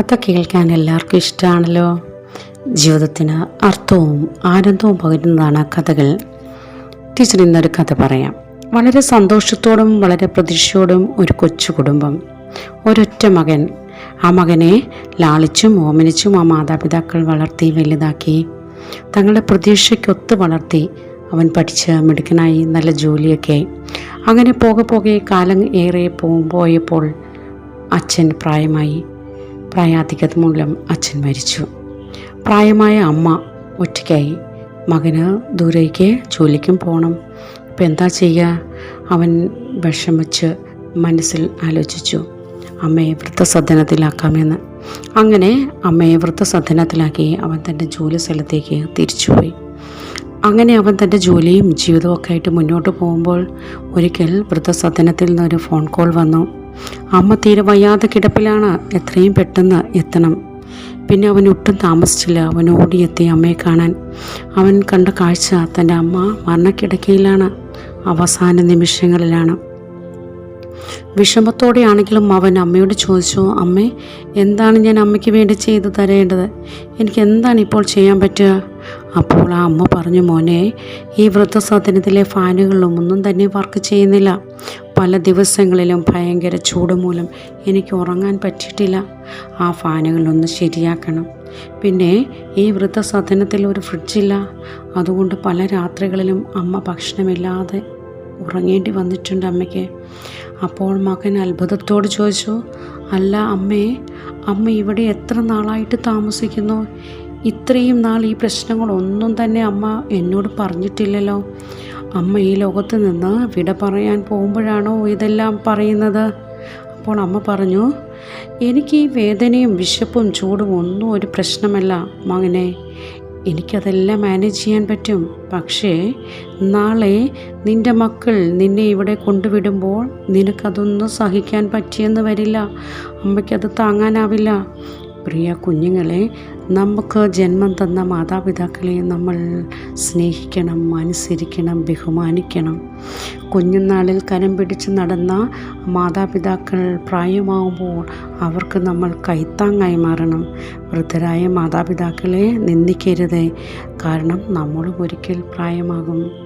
കഥ കേൾക്കാൻ എല്ലാവർക്കും ഇഷ്ടമാണല്ലോ. ജീവിതത്തിന് അർത്ഥവും ആനന്ദവും പകരുന്നതാണ് കഥകൾ. ടീച്ചർ ഇന്നൊരു കഥ പറയാം. വളരെ സന്തോഷത്തോടും വളരെ പ്രതീക്ഷയോടും ഒരു കൊച്ചു കുടുംബം. ഒരൊറ്റ മകൻ. ആ മകനെ ലാളിച്ചും ഓമനിച്ചും ആ മാതാപിതാക്കൾ വളർത്തി വലുതാക്കി. തങ്ങളുടെ പ്രതീക്ഷയ്ക്കൊത്ത് വളർത്തി. അവൻ പഠിച്ച് മിടുക്കനായി നല്ല ജോലിയൊക്കെ. അങ്ങനെ പോകെ പോകെ കാലം ഏറെ പോയപ്പോൾ അച്ഛൻ പ്രായമായി. പ്രായാധിക്യത മൂലം അച്ഛൻ മരിച്ചു. പ്രായമായ അമ്മ ഒറ്റയ്ക്കായി. മകന് ദൂരേക്ക് ജോലിക്കും പോകണം ഇപ്പം എന്താ ചെയ്യുക അവൻ വിഷമിച്ച് മനസ്സിൽ ആലോചിച്ചു. അമ്മയെ വൃദ്ധസദനത്തിലാക്കാമെന്ന്. അങ്ങനെ അമ്മയെ വൃദ്ധസദനത്തിലാക്കി അവൻ തന്റെ ജോലി സ്ഥലത്തേക്ക് തിരിച്ചുപോയി. അങ്ങനെ അവൻ തന്റെ ജോലിയും ജീവിതവും ഒക്കെ ആയിട്ട് മുന്നോട്ട് പോകുമ്പോൾ ഒരിക്കൽ വൃദ്ധസദനത്തിൽ നിന്നൊരു ഫോൺ കോൾ വന്നു. അമ്മ തീരെ വയ്യാതെ കിടപ്പിലാണ്. എത്രയും പെട്ടെന്ന് എത്തണം. പിന്നെ അവൻ ഒട്ടും താമസിച്ചില്ല. അവൻ ഓടിയെത്തി അമ്മയെ കാണാൻ. അവൻ കണ്ട കാഴ്ച തന്റെ അമ്മ മരണക്കിടക്കയിലാണ്. അവസാന നിമിഷങ്ങളിലാണ്. വിഷമത്തോടെയാണെങ്കിലും അവൻ അമ്മയോട് ചോദിച്ചു അമ്മേ എന്താണ് ഞാൻ അമ്മയ്ക്ക് വേണ്ടി ചെയ്തു തരേണ്ടത്? എനിക്ക് എന്താണ് ഇപ്പോൾ ചെയ്യാൻ പറ്റുക? അപ്പോൾ ആ അമ്മ പറഞ്ഞു മോനെ ഈ വൃദ്ധസദനത്തിലെ ഫാനുകളിലും ഒന്നും തന്നെ വർക്ക് ചെയ്യുന്നില്ല. പല ദിവസങ്ങളിലും ഭയങ്കര ചൂട് മൂലം എനിക്ക് ഉറങ്ങാൻ പറ്റിയിട്ടില്ല. ആ ഫാനുകളൊന്ന് ശരിയാക്കണം. പിന്നെ ഈ വൃദ്ധസദനത്തിൽ ഒരു ഫ്രിഡ്ജില്ല അതുകൊണ്ട് പല രാത്രികളിലും അമ്മ ഭക്ഷണമില്ലാതെ ഉറങ്ങേണ്ടി വന്നിട്ടുണ്ട് അമ്മയ്ക്ക്. അപ്പോൾ മകൻ അത്ഭുതത്തോട് ചോദിച്ചു അല്ല അമ്മേ അമ്മ ഇവിടെ എത്ര നാളായിട്ട് താമസിക്കുന്നു? ഇത്രയും നാൾ ഈ പ്രശ്നങ്ങളൊന്നും തന്നെ അമ്മ എന്നോട് പറഞ്ഞിട്ടില്ലല്ലോ. അമ്മ ഈ ലോകത്ത് നിന്ന് വിട പറയാൻ പോകുമ്പോഴാണോ ഇതെല്ലാം പറയുന്നത്? അപ്പോൾ അമ്മ പറഞ്ഞു എനിക്ക് ഈ വേദനയും വിശപ്പും ചൂടും ഒന്നും ഒരു പ്രശ്നമല്ല മകനെ. എനിക്കതെല്ലാം മാനേജ് ചെയ്യാൻ പറ്റും. പക്ഷേ നാളെ നിന്റെ മക്കൾ നിന്നെ ഇവിടെ കൊണ്ടുവിടുമ്പോൾ നിനക്കതൊന്നും സഹിക്കാൻ പറ്റിയെന്ന് വരില്ല. അമ്മയ്ക്കത് താങ്ങാനാവില്ല. പ്രിയ കുഞ്ഞുങ്ങളെ നമുക്ക് ജന്മം തന്ന മാതാപിതാക്കളെ നമ്മൾ സ്നേഹിക്കണം അനുസരിക്കണം ബഹുമാനിക്കണം. കുഞ്ഞുനാളിൽ കരം പിടിച്ച് നടന്ന മാതാപിതാക്കൾ പ്രായമാകുമ്പോൾ അവർക്ക് നമ്മൾ കൈത്താങ്ങായി മാറണം. വൃദ്ധരായ മാതാപിതാക്കളെ നിന്ദിക്കരുത്. കാരണം നമ്മളും ഒരിക്കൽ പ്രായമാകും.